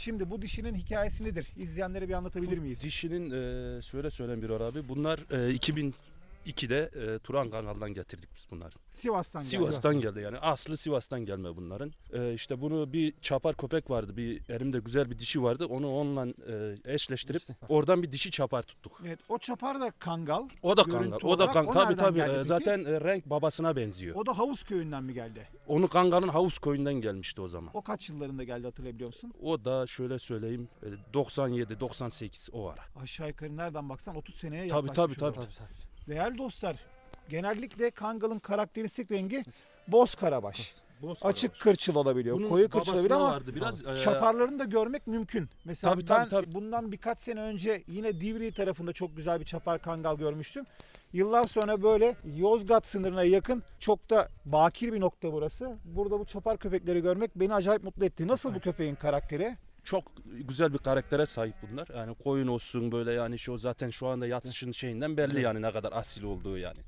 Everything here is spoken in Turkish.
Şimdi bu dişinin hikayesi nedir? İzleyenlere bir anlatabilir miyiz? Dişinin e, şöyle söyleyeyim bir abi. Bunlar e, 2002'de e, Turan Kangal'dan getirdik biz bunları. Sivas'tan geldi. Sivas'tan geldi yani. Aslı Sivas'tan gelme bunların. E, işte bunu bir çapar köpek vardı. Bir elimde güzel bir dişi vardı. Onu onunla e, eşleştirip İşte. oradan bir dişi çapar tuttuk. Evet, o çapar da kangal. O da Görüntü kangal. O da olarak kangal. Tabii nereden tabii. geldi E, peki? zaten e, renk babasına benziyor. O da Havuz köyünden mi geldi? Onu kangalın havuz koyundan gelmişti o zaman. O kaç yıllarında geldi hatırlayabiliyor musun? O da şöyle söyleyeyim e, 97 98 o ara. Aşağı yukarı nereden baksan 30 seneye Tabii, yaklaşmış tabii, tabii. Tabii, tabii. Değerli dostlar, genellikle kangalın karakteristik rengi boz karabaş. Açık kırçıl olabiliyor, Bunun koyu kırçıl olabilir babasına ama vardı biraz. e, çaparlarını da görmek mümkün. Mesela Tabii, tabii, ben tabii. bundan birkaç sene önce yine Divri tarafında çok güzel bir çapar kangal görmüştüm. Yıllar sonra böyle Yozgat sınırına yakın çok da bakir bir nokta burası. Burada bu çapar köpekleri görmek beni acayip mutlu etti. Nasıl bu köpeğin karakteri? Çok güzel bir karaktere sahip bunlar. Yani koyun olsun böyle yani şu zaten şu anda yatışın şeyinden belli yani ne kadar asil olduğu yani.